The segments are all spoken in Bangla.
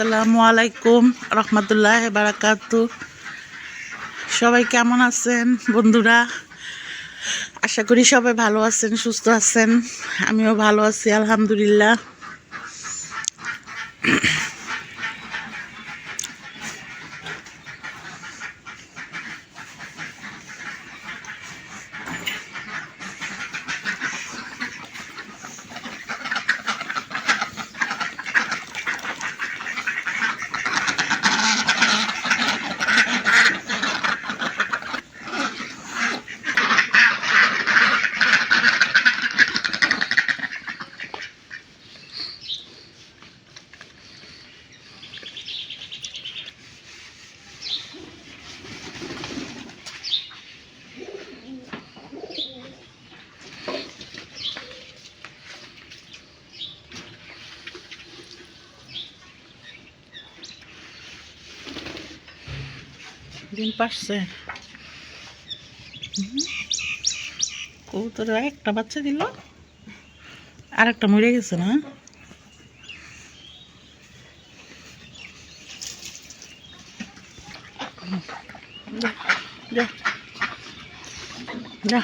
আসসালামু আলাইকুম, রহমতুল্লাহ বারাকাত সবাই কেমন আছেন বন্ধুরা? আশা করি সবাই ভালো আছেন, সুস্থ আছেন। আমিও ভালো আছি, আলহামদুলিল্লাহ ডিম পারছে। কবুতর একটা বাচ্চা দিল। আর একটা মরে গেছে না? যা যা।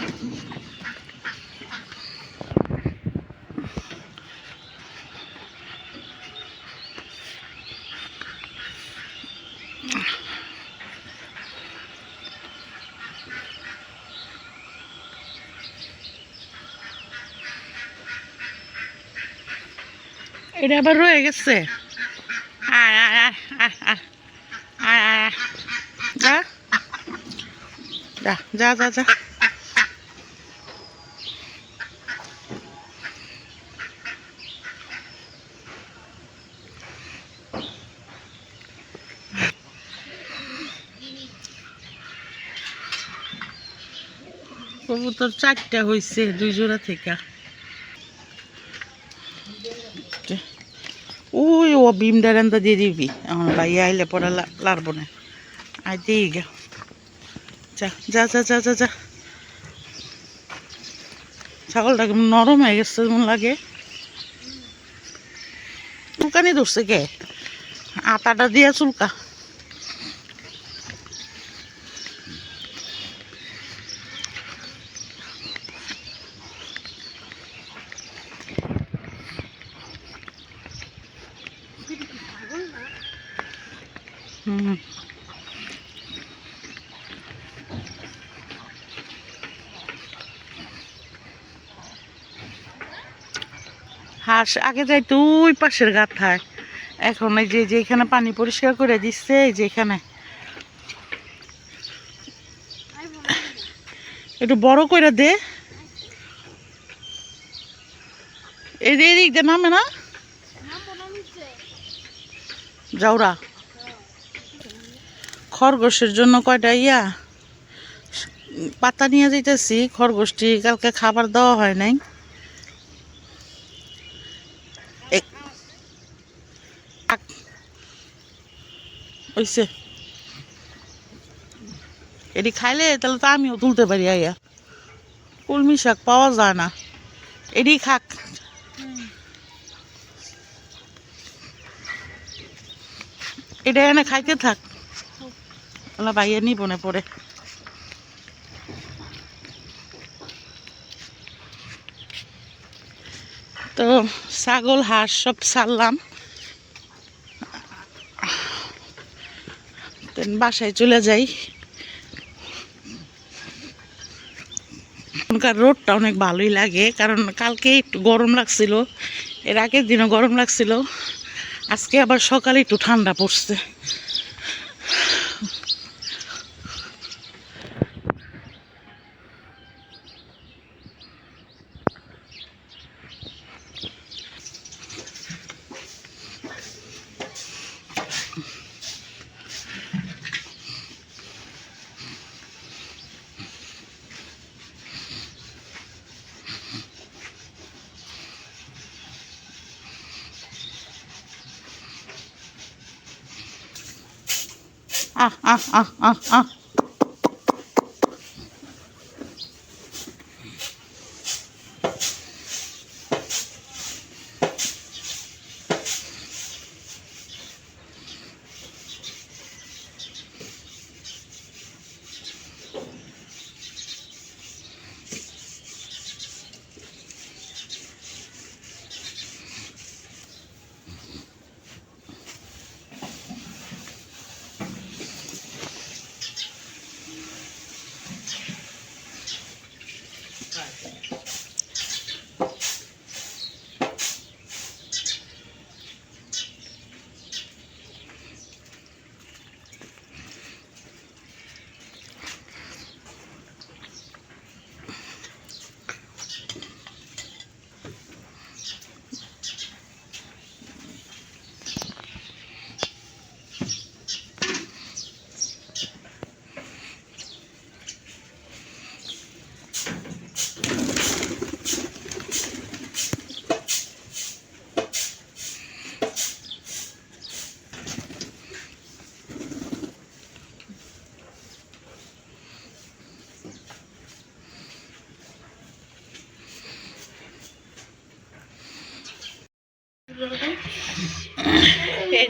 এটা আবার রয়ে গেছে। যা। যা যা কবুতর চারটা হয়েছে দুই জোড়া থেকে। বিম ডারান্দা দিয়ে দিবি। আমার ভাই আইলে পরে লাড়বো না। আই দিয়ে গে। যা যা যা যা যা যা। ছাগলটা কেমন নরম হয়ে গেছে মন লাগে। চুলকানি ধরছে কে? আটাটা দিয়া চুলকা। হুম হাঁস আগে যাইতো ওই পাশের গাথায়। এখন এই যে যেখানে পানি পরিষ্কার করে দিচ্ছে এই যে এখানে। একটু বড় করে দে। এই যে এদিক দিয়ে নামে না? যাওরা খরগোশের জন্য কয়টা ইয়া? পাতা নিয়ে যাইতেছি, খরগোশটি কালকে খাবার দেওয়া হয় নাই। ওইসে এটি খাইলে তাহলে তো আমিও তুলতে পারি আইয়া কলমি শাক পাওয়া যায় না। এটি খাক। এটা এনে খাইতে থাক। ওলা বাইয়ে নিব না পরে। তো ছাগল, হাঁস সব ছাড়লাম। বাসায় চলে যাই। এখনকার রোডটা অনেক ভালোই লাগে, কারণ কালকে একটু গরম লাগছিল, এর আগের দিনও গরম লাগছিল। আজকে আবার সকালে একটু ঠান্ডা পড়ছে। ah, ah, ah, ah.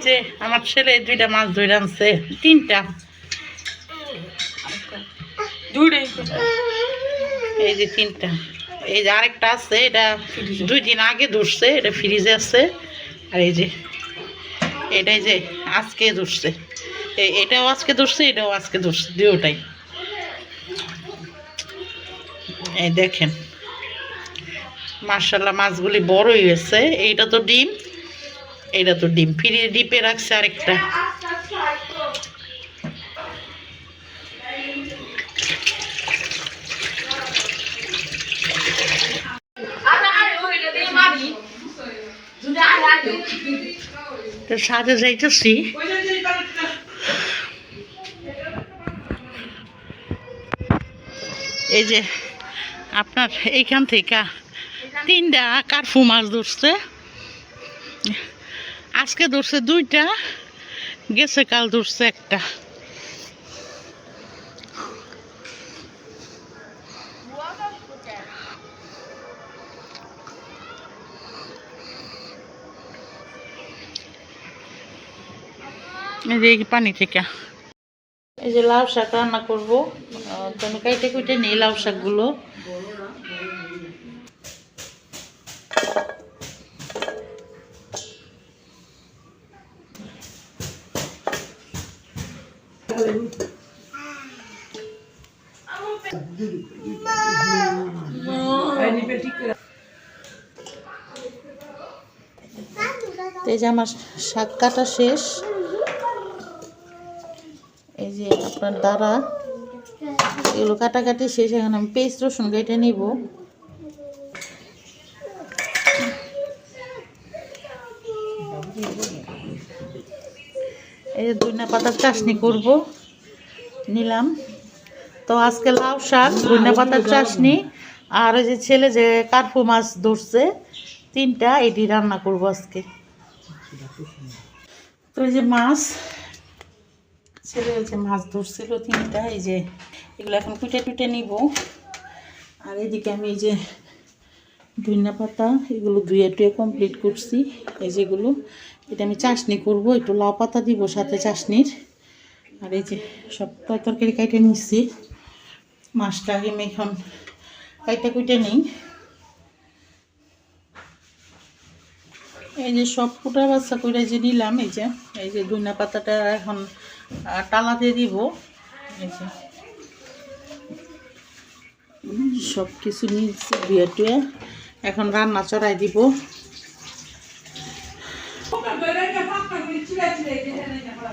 যে আমার ছেলে দুইটা মাছ ধরে আনছে, তিনটা। এই যে তিনটা। এই যে আরেকটা আছে, এটা দুই দিন আগে ধরছে, এটা ফ্রিজে আছে। আর এই যে এটাই যে আজকে ধরছে। এটাও আজকে ধরছে, এটাও আজকে ধরছে দুটাই এই দেখেন। মার্শাল্লাহ মাছগুলি বড়ই হয়েছে। এইটা তো ডিম। এইটা তো ডিম ফ্রি ডিপে রাখছে আরেকটা। সাথে যাইতেছি। এই যে আপনার এইখান থেকে তিনটা কার্ফু মাছ ধরছে। আজকে ধরছে দুইটা, গেছে কাল ধরছে একটা। এই যে পানি থেকে। এই যে লাউ শাক রান্না করব। তো আমি কাইটে কুইটে নিই লাউ শাকগুলো। এই যে আমার শাক কাটা শেষ। এই যে আপনার দ্বারা এগুলো কাটাকাটি শেষ, এখন আমি পেস্ট রসুন কেটে নিব এই যে ধনিয়া পাতার চাশনি করব। নিলাম। তো আজকে লাউ শাক, ধনিয়া পাতার চাশনি, আর ওই যে ছেলে যে কার্পু মাছ ধরছে, তিনটা, এটি রান্না করব আজকে। তো এই যে মাছ, ছেলে হচ্ছে মাছ ধরছিল তিনটা, এই যে এগুলো এখন কুটে টুটে নিব। আর এদিকে আমি এই যে ধনিয়া পাতা, এগুলো ধুয়ে টুয়ে কমপ্লিট করছি, এই যেগুলো। এটা আমি চাশনি করব, একটু লাউ পাতা দিব সাথে চাশনির। আর এই যে সব তরকারি কাইটে নিচ্ছি মাছটা আমি এখন কাইটা কুইটে নেই। এই যে সব ফুটা বাচ্চা করে যে নিলাম, এই যে এই যে ধনিয়া পাতাটা এখন টালা দিয়ে দিব। এই যে। সব কিছু নিয়েছি ধুয়ে টুয়ে। এখন রান্না চড়াই দিব। Çok da börek yapar da çile çile gelene yapar.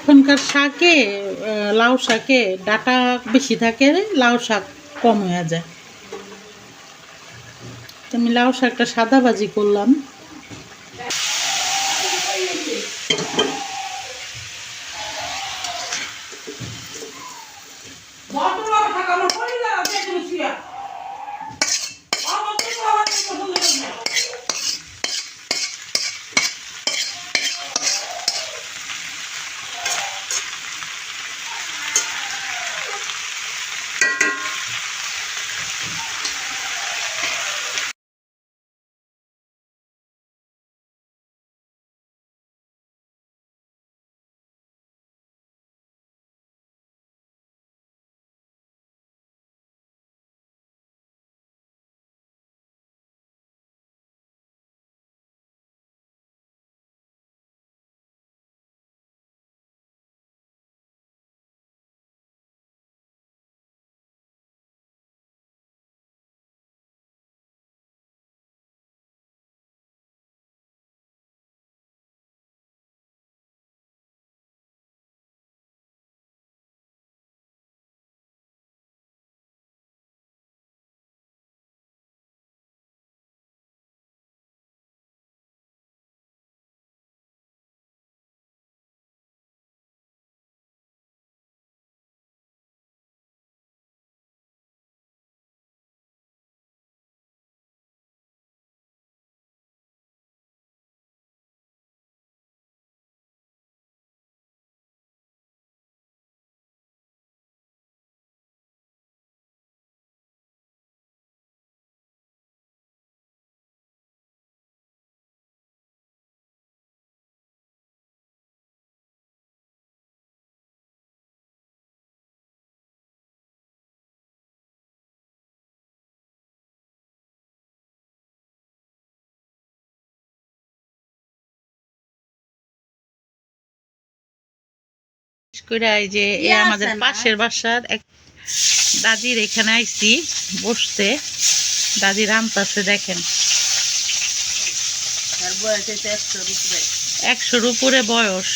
এখনকার শাকে লাউ শাকে ডাটা বেশি থাকে, লাউ শাক কম হয়ে যায়। আমি লাউ শাকটা সাদা ভাজি করলাম। করে এই যে এ আমাদের পাশের বাসার এক দাদির এখানে আইছি বসতে দাদি রামতাছে দেখেন। একশোর উপরে। বয়স।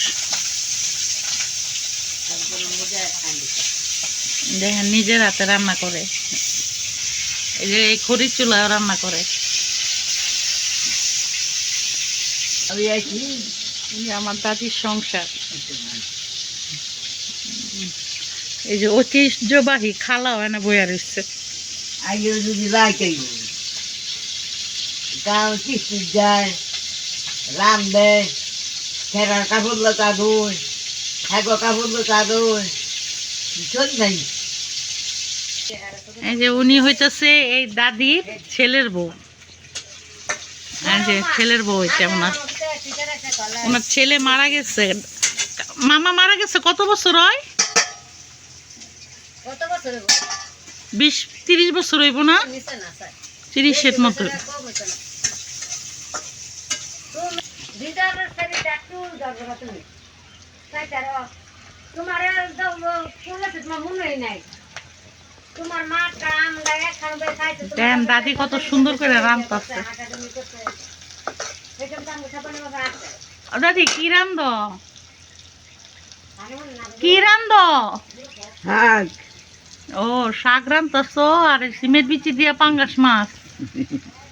দেখেন নিজের হাতে রান্না করে। এই যে এই খড়ির চুলায় রান্না করে। আমার দাদির সংসার। এই যে ঐতিহ্যবাহী খালা হয় না বইয়া রয়েছে আগে যদি রাখে গাঁও কিস্তি যায় রান্ধে ফেরার কাপড় লোকা দই খাগো কাপড় লোকা দই চল নাই এই যে উনি হইতেছে এই দাদির ছেলের বউ। যে ছেলের বউ হইছে ওনার। ওনার ছেলে মারা গেছে। মামা মারা গেছে কত বছর হয়? বিশ তিরিশ বছর হইব না? তিরিশের মতো দাদি কত সুন্দর করে রান্তাছে ও দাদি কি রান্ধ? কি রান্ধ? হ্যাঁ ও শাক রান্ধতাছ আর সিমেন্ট বিচি দিয়া পাঙ্গাস মাছ।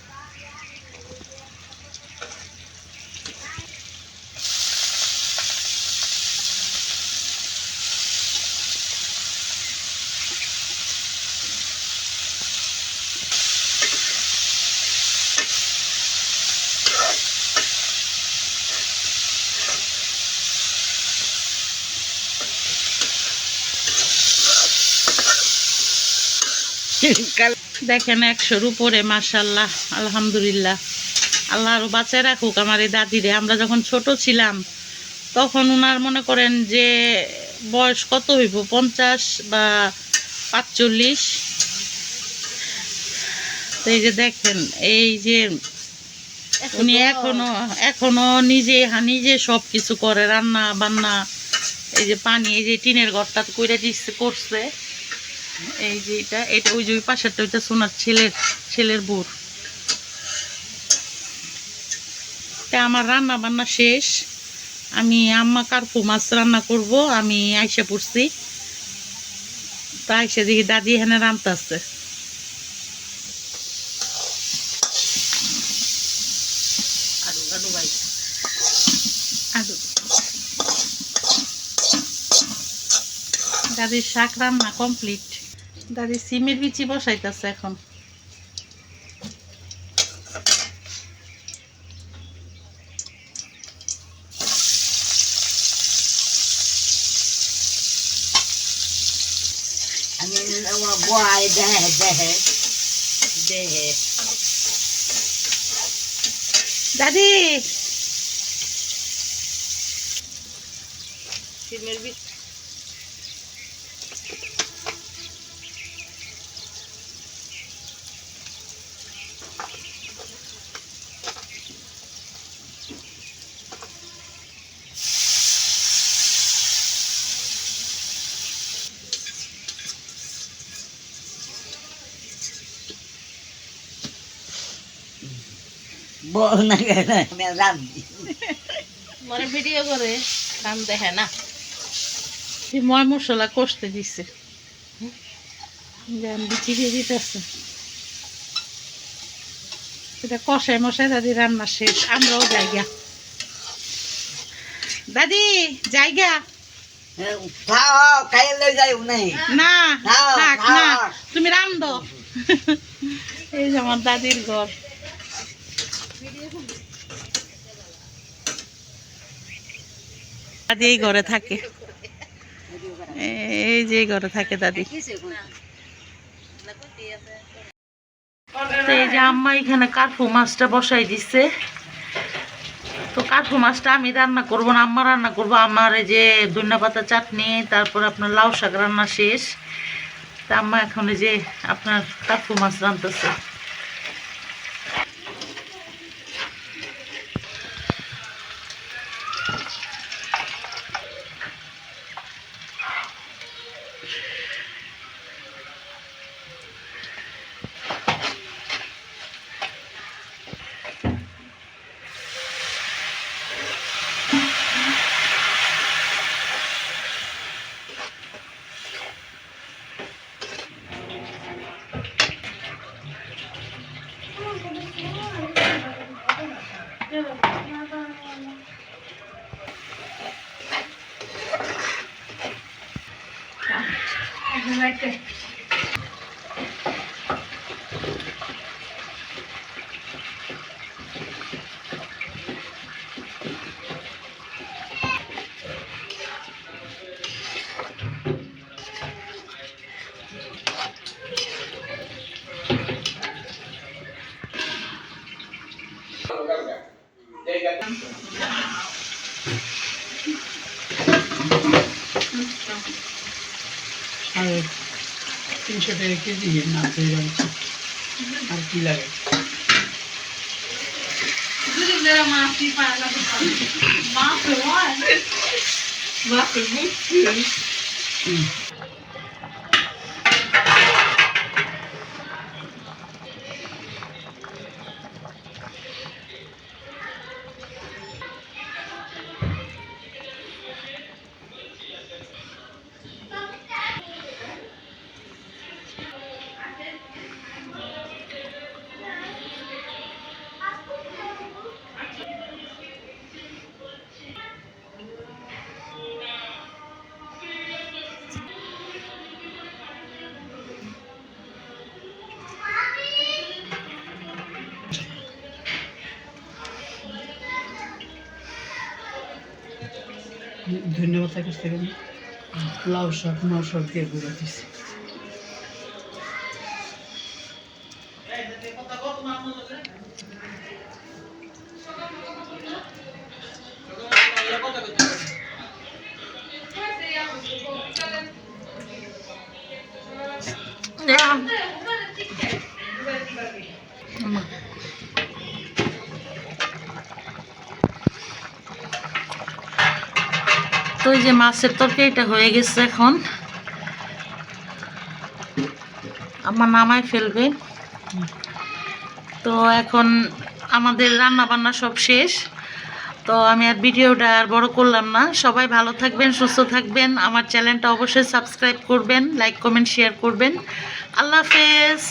দেখেন একশোর উপরে মাসাল্লাহ আলহামদুলিল্লাহ। আল্লাহ আরও বাঁচায় রাখুক আমার এই দাদিরে। আমরা যখন ছোট ছিলাম তখন ওনার মনে করেন যে বয়স কত হইব? পঞ্চাশ বা পাঁচচল্লিশ? তো এই যে দেখেন এই যে উনি এখনও এখনও নিজে নিজে সব কিছু করে রান্না বান্না এই যে পানি এই যে টিনের ঘরটা কইরা দিচ্ছে করছে। এই যে এটা এটা ওই যে ওই পাশেরটা, ওইটা সোনার ছেলের ছেলের বোর তা আমার রান্না বান্না শেষ। আমি আম্মা কার্পু মাছ রান্না করব, আমি আইসা পড়ছি। তা আইসা দেখি দাদি এখানে ভাই। আলু। দাদির শাক রান্না কমপ্লিট। দাদি সিমের বিচি বসাইতেছে এখন। দাদি! সিমের বিচ বল না কেন আমি ভিডিও করে কাম দেখে না। ময় মশলা কষতে দিছে। দিয়ে দিতেছে। এটা কষায় মশাই দাদি রান্না শেষ আমরাও জায়গা। দাদি জায়গা। খাও যাই খাও, না। তুমি রান্ধ এই যে আমার দাদির ঘর। দাদি এই ঘরে থাকে। এই যে ঘরে থাকে দাদি। এই যে আম্মা এখানে কার্পু মাছটা বসাই দিচ্ছে তো কাঠু মাছটা আমি রান্না করব না, আম্মা রান্না করব। আমার এই যে ধনিয়া পাতা চাটনি, তারপর আপনার লাউ শাক রান্না শেষ। তা আম্মা এখন যে আপনার কাঠু মাছ রান্নতেছে আর তিনশো টাকা কেজি না পেয়ে যাচ্ছে। আর কি লাগে? ধন্যবাদ ভিডিও থাকিস থেকে লাউ শাক নাও শাক দিয়ে ঘুরে দিছি তো এই যে মাছের তরকারিটা হয়ে গেছে এখন। আমার নামায় ফেলবে। তো এখন আমাদের রান্না বান্না সব শেষ। তো আমি আর ভিডিওটা আর বড় করলাম না। সবাই ভালো থাকবেন, সুস্থ থাকবেন। আমার চ্যানেলটা অবশ্যই সাবস্ক্রাইব করবেন, লাইক, কমেন্ট, শেয়ার করবেন। আল্লাহ হাফেজ।